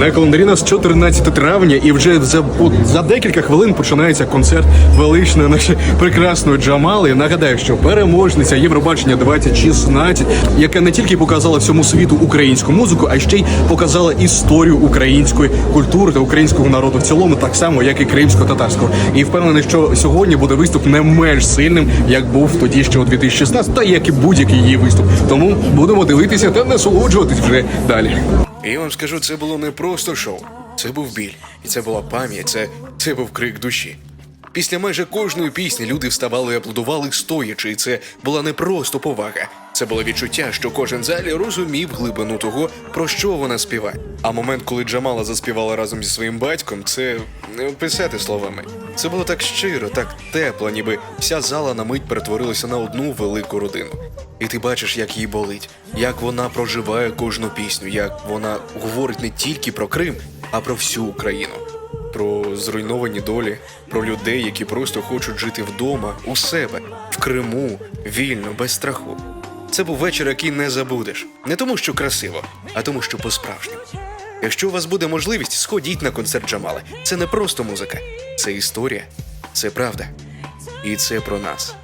На календарі нас 14 травня, і вже за, от, за декілька хвилин починається концерт величної нашої прекрасної Джамали. Нагадаю, що переможниця Євробачення 2016, яка не тільки показала всьому світу українську музику, а ще й показала історію української культури та українського народу в цілому, так само як і кримсько-татарського. І впевнений, що сьогодні буде виступ не менш сильним, як був тоді ще у 2016, та як і будь-який її виступ. Тому будемо дивитися та насолоджуватись вже далі. І я вам скажу, це було не просто шоу. Це був біль, і це була пам'ять, це, це був крик душі. Після майже кожної пісні люди вставали і аплодували стоячи, і це була не просто повага. Це було відчуття, що кожен залі розумів глибину того, про що вона співає. А момент, коли Джамала заспівала разом зі своїм батьком, це не описати словами. Це було так щиро, так тепло, ніби вся зала на мить перетворилася на одну велику родину. І ти бачиш, як їй болить, як вона проживає кожну пісню, як вона говорить не тільки про Крим, а про всю Україну. Про зруйновані долі, про людей, які просто хочуть жити вдома, у себе, в Криму, вільно, без страху. Це був вечір, який не забудеш. Не тому, що красиво, а тому, що по-справжньому. Якщо у вас буде можливість, сходіть на концерт Джамали. Це не просто музика, це історія, це правда. І це про нас.